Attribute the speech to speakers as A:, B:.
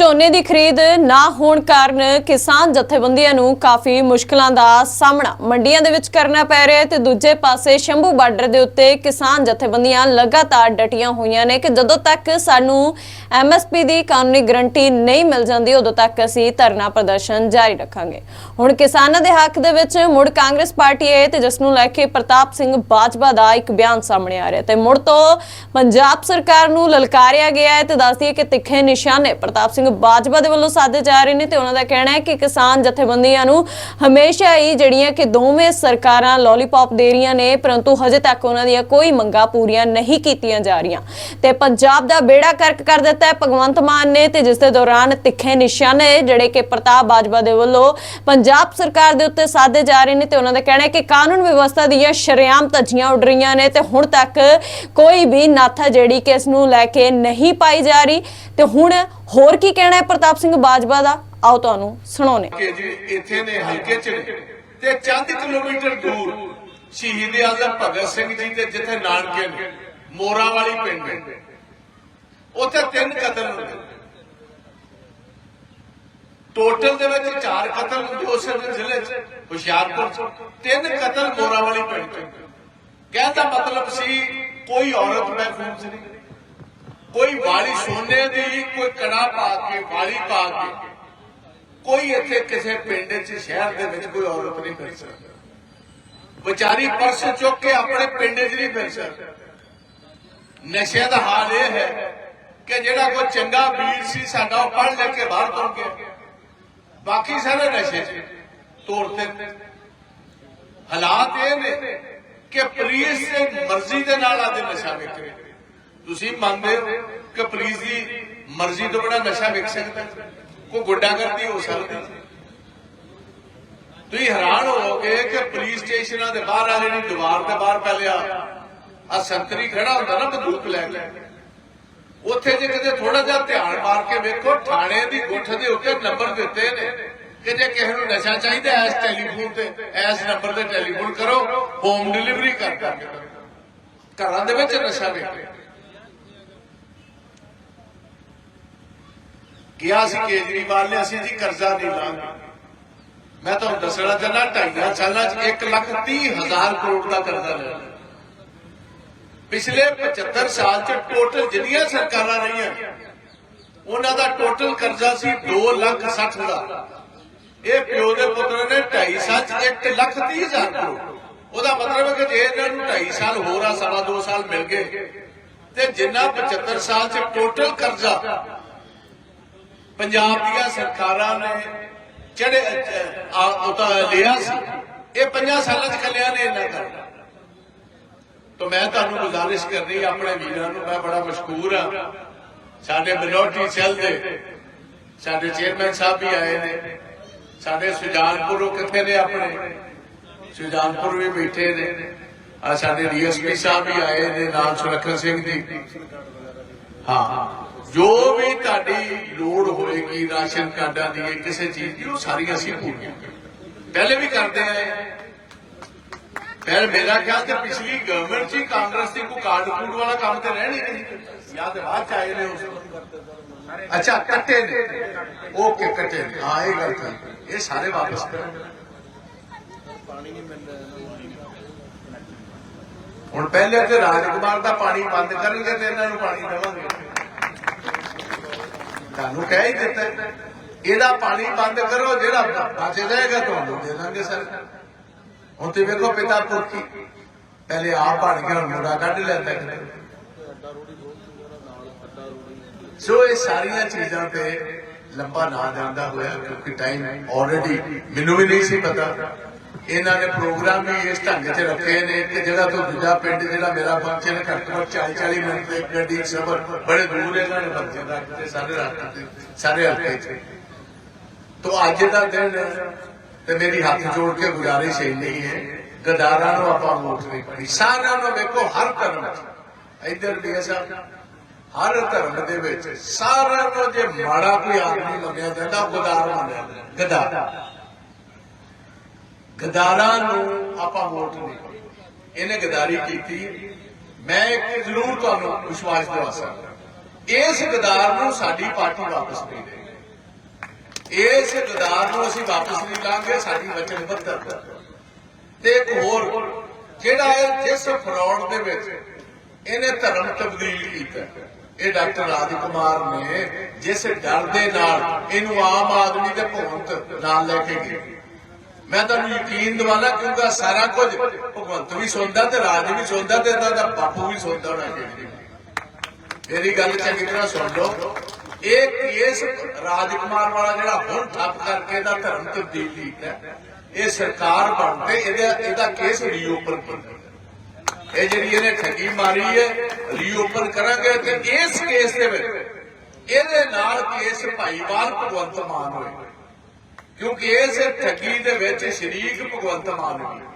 A: ਝੋਨੇ ਦੀ ਖਰੀਦ ਨਾ ਹੋਣ ਕਾਰਨ ਕਿਸਾਨ ਜਥੇਬੰਦੀਆਂ ਨੂੰ ਕਾਫੀ ਮੁਸ਼ਕਲਾਂ ਦਾ ਸਾਹਮਣਾ ਮੰਡੀਆਂ ਦੇ ਵਿੱਚ ਕਰਨਾ ਪੈ ਰਿਹਾ ਤੇ ਦੂਜੇ ਪਾਸੇ ਸ਼ੰਭੂ ਬਾਰਡਰ ਦੇ ਉੱਤੇ ਕਿਸਾਨ ਜਥੇਬੰਦੀਆਂ ਲਗਾਤਾਰ ਡਟੀਆਂ ਹੋਈਆਂ ਨੇ ਕਿ ਜਦੋਂ ਤੱਕ ਸਾਨੂੰ ਐਮਐਸਪੀ ਦੀ ਕਾਨੂੰਨੀ ਗਰੰਟੀ ਨਹੀਂ ਮਿਲ ਜਾਂਦੀ, ਉਦੋਂ ਤੱਕ ਅਸੀਂ ਧਰਨਾ ਪ੍ਰਦਰਸ਼ਨ ਜਾਰੀ ਰੱਖਾਂਗੇ। ਹੁਣ ਕਿਸਾਨਾਂ ਦੇ ਹੱਕ ਦੇ ਵਿੱਚ ਮੁੜ ਕਾਂਗਰਸ ਪਾਰਟੀ ਹੈ ਤੇ ਜਿਸ ਨੂੰ ਲੈ ਕੇ ਪ੍ਰਤਾਪ ਸਿੰਘ ਬਾਜਵਾ ਦਾ ਇੱਕ ਬਿਆਨ ਸਾਹਮਣੇ ਆ ਰਿਹਾ ਤੇ ਮੁੜ ਤੋਂ ਪੰਜਾਬ ਸਰਕਾਰ ਨੂੰ ਲਲਕਾਰਿਆ ਗਿਆ ਹੈ ਤੇ ਦੱਸਦੀ ਹੈ ਕਿ ਤਿੱਖੇ ਨਿਸ਼ਾਨੇ ਪ੍ਰਤਾਪ ਸਿੰਘ ਬਾਜਵਾ ਦੇ ਵੱਲੋਂ ਸਾਧੇ ਜਾ ਰਹੇ ਨੇ ਤੇ ਉਹਨਾਂ ਦਾ ਕਹਿਣਾ ਹੈ ਕਿ ਕਿਸਾਨ ਜਥੇਬੰਦੀਆਂ ਨੂੰ ਹਮੇਸ਼ਾ ਹੀ ਜਿਹੜੀਆਂ ਕਿ ਦੋਵੇਂ ਸਰਕਾਰਾਂ ਲੋਲੀਪੌਪ ਦੇ ਰਹੀਆਂ ਨੇ, ਪਰੰਤੂ ਹਜੇ ਤੱਕ ਉਹਨਾਂ ਦੀਆਂ ਕੋਈ ਮੰਗਾਂ ਪੂਰੀਆਂ ਨਹੀਂ ਕੀਤੀਆਂ ਜਾ ਰਹੀਆਂ। ਤੇ ਪੰਜਾਬ ਦਾ ਬੇੜਾ ਕਰਕ ਕਰ ਦਿੱਤਾ ਹੈ ਭਗਵੰਤ ਮਾਨ ਨੇ ਤੇ ਜਿਸ ਦੇ ਦੌਰਾਨ ਤਿੱਖੇ ਨਿਸ਼ਾਨੇ ਜਿਹੜੇ ਕਿ ਪ੍ਰਤਾਪ ਬਾਜਵਾ ਦੇ ਵੱਲੋਂ ਪੰਜਾਬ ਸਰਕਾਰ ਦੇ ਉੱਤੇ ਸਾਧੇ ਜਾ ਰਹੇ ਨੇ ਤੇ ਉਹਨਾਂ ਦਾ ਕਹਿਣਾ ਹੈ ਕਿ ਕਾਨੂੰਨ ਵਿਵਸਥਾ ਦੀਆਂ ਸ਼ਰੇਆਮ ਧੱਜੀਆਂ ਉੱਡ ਰਹੀਆਂ ਨੇ ਤੇ ਹੁਣ ਤੱਕ ਕੋਈ ਵੀ ਨਾਥਾ ਜਿਹੜੀ ਕਿ ਇਸ ਨੂੰ ਲੈ ਕੇ ਨਹੀਂ ਪਾਈ ਜਾ ਰਹੀ। ਤੇ ਹੁਣ ਹੋਰ ਕੀ ਕਹਿਣਾ ਹੈ ਪ੍ਰਤਾਪ ਸਿੰਘ ਬਾਜਵਾ ਦਾ? ਆਓ ਤੁਹਾਨੂੰ ਸੁਣਾਉਣੇ
B: ਕਿ ਜੀ ਇੱਥੇ ਨੇ ਹਲਕੇ ਚ ਤੇ ਚੰਦ ਕਿਲੋਮੀਟਰ ਦੂਰ ਸ਼ਹੀਦ ਆਜ਼ਮ ਭਗਤ ਸਿੰਘ ਜੀ ਦੇ ਜਿੱਥੇ ਨਾਨਕੇ ਨੇ ਮੋਰਾ ਵਾਲੀ ਪਿੰਡ ਉੱਥੇ ਤਿੰਨ ਕਤਲ ਹੁੰਦੇ ਟੋਟਲ ਦੇ ਵਿੱਚ ਚਾਰ ਕਤਲ ਹੁੰਦੇ ਉਸ ਜ਼ਿਲ੍ਹੇ ਚ, ਹੁਸ਼ਿਆਰਪੁਰ ਚ। ਤਿੰਨ ਕਤਲ ਮੋਰਾ ਵਾਲੀ ਪਿੰਡ ਚ ਕਹਿਣ ਦਾ ਮਤਲਬ ਸੀ, ਕੋਈ ਔਰਤ ਮਹਿਫੂਜ਼ ਨਹੀਂ। ਕੋਈ ਵਾਲੀ ਸੋਨੇ ਦੀ, ਕੋਈ ਕੜਾ ਪਾ ਕੇ, ਵਾਲੀ ਪਾ ਕੇ। ਕੋਈ ਇੱਥੇ ਕਿਸੇ ਪਿੰਡ 'ਚ, ਸ਼ਹਿਰ ਦੇ ਵਿੱਚ ਕੋਈ ਔਰਤ ਨਹੀਂ ਫਿਰ ਸਕਦੀ। ਵਿਚਾਰੀ ਪਰਸ ਚੁੱਕ ਕੇ ਆਪਣੇ ਪਿੰਡ 'ਚ ਨਹੀਂ ਫਿਰ ਸਕਦੀ। ਨਸ਼ੇ ਦਾ ਹਾਲ ਇਹ ਹੈ ਕਿ ਜਿਹੜਾ ਕੋਈ ਚੰਗਾ ਵੀਰ ਸੀ, ਸਾਡਾ ਉਹ ਪੜ੍ਹ ਲੈ ਕੇ ਬਾਹਰ ਤੁਰ ਗਿਆ। ਬਾਕੀ ਸਾਰੇ ਨਸ਼ੇ 'ਚ ਤੋੜ ਤੇ। ਹਾਲਾਤ ਇਹ ਨੇ ਕਿ ਪੁਲਿਸ ਮਰਜ਼ੀ ਦੇ ਨਾਲ ਆਦੇ ਨਸ਼ਾ ਵੇਚ। ਰਹੇ ਤੁਸੀਂ ਮੰਨਦੇ ਹੋ ਕਿ ਪੁਲਿਸ ਦੀ ਮਰਜ਼ੀ ਤੋਂ ਬੜਾ ਨਸ਼ਾ ਵੇਚ ਸਕਦਾ ਕੋਈ ਗੁੰਡਾਗਰਦੀ ਹੋ ਸਕਦੀ ਤੁਸੀਂ ਹੈਰਾਨ ਹੋਵੋਗੇ ਕਿ ਪੁਲਿਸ ਸਟੇਸ਼ਨਾਂ ਦੇ ਬਾਹਰ ਵਾਲੇ ਦੀ ਦੀਵਾਰ ਦੇ ਬਾਹਰ ਪਹਿਲੇ ਆ ਆ ਸੰਤਰੀ ਖੜਾ ਹੁੰਦਾ ਨਾ ਬੰਦੂਕ ਲੈ ਕੇ। ਉੱਥੇ ਜੇ ਕਿਤੇ ਥੋੜਾ ਜਿਹਾ ਧਿਆਨ ਮਾਰ ਕੇ ਵੇਖੋ, ਥਾਣੇ ਦੀ ਗੁੱਠ ਦੇ ਉੱਤੇ ਨੰਬਰ ਦਿੱਤੇ ਨੇ ਕਿ ਜੇ ਕਿਸੇ ਨੂੰ ਨਸ਼ਾ ਚਾਹੀਦਾ ਐਸ ਟੈਲੀਫੋਨ ਤੇ ਐਸ ਨੰਬਰ ਤੇ ਟੈਲੀਫੋਨ ਕਰੋ, ਹੋਮ ਡਿਲੀਵਰੀ ਕਰ ਦਾਂਗੇ। ਘਰਾਂ ਦੇ ਵਿੱਚ ਨਸ਼ਾ ਵੇਚਦੇ ਕਿਹਾ ਸੀ ਕੇਜਰੀਵਾਲ ਨੇ, ਅਸੀਂ ਜੀ ਕਰਜ਼ਾ ਨਹੀਂ ਲਾਂਗੇ। ਮੈਂ ਤੁਹਾਨੂੰ ਦੱਸਣਾ ਚਾਹੁੰਦਾ ਢਾਈਆਂ ਸਾਲਾਂ 'ਚ 1 ਲੱਖ 30 ਹਜ਼ਾਰ ਕਰੋੜ ਦਾ ਕਰਜ਼ਾ ਲਿਆ। ਪਿਛਲੇ 75 ਸਾਲ 'ਚ ਟੋਟਲ ਜਿੰਨੀਆਂ ਸਰਕਾਰਾਂ ਰਹੀਆਂ, ਉਹਨਾਂ ਦਾ ਟੋਟਲ ਕਰਜ਼ਾ ਸੀ 2 ਲੱਖ 60 ਹਜ਼ਾਰ। ਇਹ ਪਿਓ ਦੇ ਪੁੱਤਰ ਨੇ 2.5 ਸਾਲ 'ਚ 1 ਲੱਖ 30 ਹਜ਼ਾਰ ਕਰੋੜ। ਉਹਦਾ ਮਤਲਬ ਹੈ ਕਿ ਜੇ ਇਹਨਾਂ ਨੂੰ 2.5 ਸਾਲ ਹੋਰ ਆ, ਸਵਾ 2 ਸਾਲ ਮਿਲ ਗਏ, ਤੇ ਜਿੰਨਾ 75 ਸਾਲ 'ਚ ਟੋਟਲ ਕਰਜ਼ਾ ਪੰਜਾਬ ਦੀਆਂ ਸਰਕਾਰਾਂ ਨੇ ਜਿਹੜੇ ਅਹ, ਲਿਆ ਸੀ ਇਹ ਪੰਜਾਂ ਸਾਲਾਂ ਚ ਕੱਲਿਆਂ ਨੇ ਇੰਨਾ ਕਰਨਾ ਤਾਂ ਮੈਂ ਤੁਹਾਨੂੰ ਗੁਜ਼ਾਰਿਸ਼ ਕਰਨੀ ਆਪਣੇ ਵੀਰਾਂ ਨੂੰ ਮੈਂ ਬੜਾ ਮਸ਼ਕੂਰ ਆ। ਸਾਡੇ ਮਿਨੋਰਟੀ ਸੈੱਲ ਦੇ ਸਾਡੇ ਚੇਅਰਮੈਨ ਸਾਹਿਬ ਵੀ ਆਏ ਨੇ। ਸਾਡੇ ਸੁਜਾਨਪੁਰੋਂ ਕਿੱਥੇ ਨੇ ਆਪਣੇ? ਸੁਜਾਨਪੁਰ ਵੀ ਬੈਠੇ ਨੇ। ਆ ਸਾਡੇ ਡੀਐਸਪੀ ਸਾਹਿਬ ਵੀ ਆਏ ਨੇ ਨਾਲ ਸੁਰੱਖਿਆ ਸਿੰਘ ਜੀ। ਹਾਂ। ਜੋ ਵੀ ਤੁਹਾਡੀ ਲੋੜ ਹੋਏਗੀ ਰਾਸ਼ਨ ਕਾਰਡਾਂ ਦੀ ਕਿਸੇ ਚੀਜ਼ ਦੀ ਉਹ ਸਾਰੀਆਂ ਅਸੀਂ ਪੂਰੀਆਂ ਪਹਿਲੇ ਵੀ ਕਰਦੇ ਆਏ ਫਿਰ ਮੇਰਾ ਖਿਆਲ ਤੇ ਪਿਛਲੀ ਗਵਰਨਮੈਂਟ 'ਚ ਹੀ ਕਾਂਗਰਸ ਦੀ ਕੋਈ ਕਾਰਡ ਕੂਡ ਵਾਲਾ ਕੰਮ ਤੇ ਰਹਿ ਹੀ ਨਹੀਂ ਯਾਦ ਹੈ ਬਾਅਦ ਚ ਆਏ ਨੇ ਉਸ ਅੱਛਾ, ਕੱਟੇ ਨੇ। ਓਕੇ, ਕੱਟੇ ਨੇ। ਹਾਂ, ਇਹ ਗੱਲ ਠੀਕ ਇਹ ਸਾਰੇ ਵਾਪਸ ਕਰੋ ਹੁਣ ਪਹਿਲੇ ਤੇ ਰਾਜਕੁਮਾਰ ਦਾ ਪਾਣੀ ਬੰਦ ਕਰਨਗੇ ਤੇ ਇਹਨਾਂ ਨੂੰ ਪਾਣੀ ਦੇਵਾਂਗੇ। ਤੁਹਾਨੂੰ ਕਹਿ ਹੀ ਦਿੱਤਾ ਇਹਦਾ ਪਾਣੀ ਬੰਦ ਕਰੋ, ਜਿਹੜਾ ਬਚ ਜਾਏਗਾ ਤੁਹਾਨੂੰ ਦੇ ਦਾਂਗੇ ਸਰ। ਹੁਣ ਤੇ ਵੇਖੋ ਪਿਤਾ ਪੁੱਤੀ ਪਹਿਲੇ ਆਪ ਬਣ ਕੇ ਹੁਣ ਮੁੰਡਾ ਕੱਢ ਲੈਂਦਾ ਕਿਤੇ। ਸੋ ਇਹ ਸਾਰੀਆਂ ਚੀਜ਼ਾਂ ਤੇ ਲੰਬਾ ਨਾ ਜਾਂਦਾ ਹੋਇਆ, ਕਿਉਂਕਿ ਟਾਈਮ ਆਲਰੇਡੀ ਮੈਨੂੰ ਵੀ ਨਹੀਂ ਸੀ ਪਤਾ। ਇਹਨਾਂ ਨੇ ਪ੍ਰੋਗਰਾਮ ਵੀ ਇਸ ਢੰਗ 'ਚ ਰੱਖੇ ਨੇ ਕਿ ਜਿਹੜਾ ਤੋਂ ਦੂਜਾ ਪਿੰਡ, ਜਿਹੜਾ ਮੇਰਾ ਫੰਕਸ਼ਨ ਹੈ, ਘੱਟ ਤੋਂ 40 40 ਮਿੰਟ ਦੇ ਗੱਡੀ ਸਫ਼ਰ, ਬੜੇ ਦੂਰ ਇਹਨਾਂ ਨੇ ਫੰਕਸ਼ਨ ਦਾ ਤੇ ਸਾਰੇ ਰਾਤ ਦੇ ਸਾਰੇ ਹਲਕੇ 'ਚ। ਤੋ ਅੱਜ ਦਾ ਦਿਨ ਤੇ ਮੇਰੀ ਹੱਥ ਜੋੜ ਕੇ ਗੁਜ਼ਾਰਿਸ਼ ਇੰਨੀ ਹੈ ਗਦਾਰਾਂ ਨੂੰ ਆਪਾਂ ਵੋਟ ਨਹੀਂ ਪਾਈ ਸਾਰਿਆਂ ਨੂੰ ਵੇਖੋ ਹਰ ਧਰਮ 'ਚ। ਇੱਧਰ ਵੀ ਐਸਾ, ਹਰ ਧਰਮ ਦੇ ਵਿੱਚ ਸਾਰਿਆਂ ਨੂੰ ਜੇ ਮਾੜਾ ਕੋਈ ਆਦਮੀ ਮੰਨਿਆ ਜਾਂਦਾ, ਉਹ ਗਦਾਰ ਮੰਨਿਆ ਜਾਂਦਾ। ਗਦਾਰ ਗਦਾਰਾਂ ਨੂੰ ਆਪਾਂ ਵੋਟ ਨਹੀਂ ਇਹਨੇ ਗਦਾਰੀ ਕੀਤੀ। ਮੈਂ ਇੱਕ ਜ਼ਰੂਰ ਤੁਹਾਨੂੰ ਵਿਸ਼ਵਾਸ ਦਿਵਾ ਸਕਦਾ। ਇਸ ਗਦਾਰ ਨੂੰ ਸਾਡੀ ਪਾਰਟੀ ਵਾਪਸ ਨਹੀਂ ਦੇਗੀ ਇਸ ਗਦਾਰ ਨੂੰ ਅਸੀਂ ਵਾਪਸ ਨਹੀਂ ਲਾਂਗੇ, ਸਾਡੀ ਵਚਨਬੱਧ ਤੇ ਇੱਕ ਹੋਰ, ਜਿਹੜਾ ਇਹ ਜਿਸ ਫਰੌਡ ਦੇ ਵਿੱਚ ਇਹਨੇ ਧਰਮ ਤਬਦੀਲ ਕੀਤਾ। ਇਹ ਡਾਕਟਰ ਰਾਜ ਕੁਮਾਰ ਨੇ ਜਿਸ ਡਰ ਦੇ ਨਾਲ ਇਹਨੂੰ ਆਮ ਆਦਮੀ ਦੇ ਭਗਵੰਤ ਨਾਲ ਲੈ ਕੇ ਗਏ। ਮੈਂ ਤੁਹਾਨੂੰ ਯਕੀਨ ਦਿਵਾਲਾ ਕਿਉਂਕਿ ਸਾਰਾ ਕੁਝ ਭਗਵੰਤ ਵੀ ਸੁਣਦਾ ਤੇ ਰਾਜ ਵੀ ਸੁਣਦਾ ਤੇ ਇਹਦਾ ਦਾ ਬਾਪੂ ਵੀ ਸੁਣਦਾ ਹੋਣਾ ਮੇਰੀ ਗੱਲ ਚੰਗੀ ਤਰ੍ਹਾਂ ਸੁਣ ਲਓ। ਇਹ ਕੇਸ ਰਾਜਕੁਮਾਰ ਵਾਲਾ ਜਿਹੜਾ ਹੁਣ ਠੱਪ ਕਰਕੇ ਇਹਦਾ ਧਰਮ ਤਬਦੀਲ ਕੀਤਾ ਇਹ ਸਰਕਾਰ ਬਣ ਤੇ ਇਹਦਾ ਇਹਦਾ ਕੇਸ ਰੀਓਪਨ ਕੀਤਾ ਇਹ ਜਿਹੜੀ ਇਹਨੇ ਠੱਗੀ ਮਾਰੀ ਹੈ ਰੀਓਪਨ ਕਰਾਂਗੇ ਤੇ ਇਸ ਕੇਸ ਦੇ ਵਿੱਚ ਇਹਦੇ ਨਾਲ ਕੇਸ ਭਾਈਵਾਲ ਭਗਵੰਤ ਮਾਨ ਹੋਏ। ਕਿਉਂਕਿ ਇਸ ਠੱਗੀ ਦੇ ਵਿੱਚ ਸ਼ਰੀਕ ਭਗਵੰਤ ਮਾਨ ਹੋਏ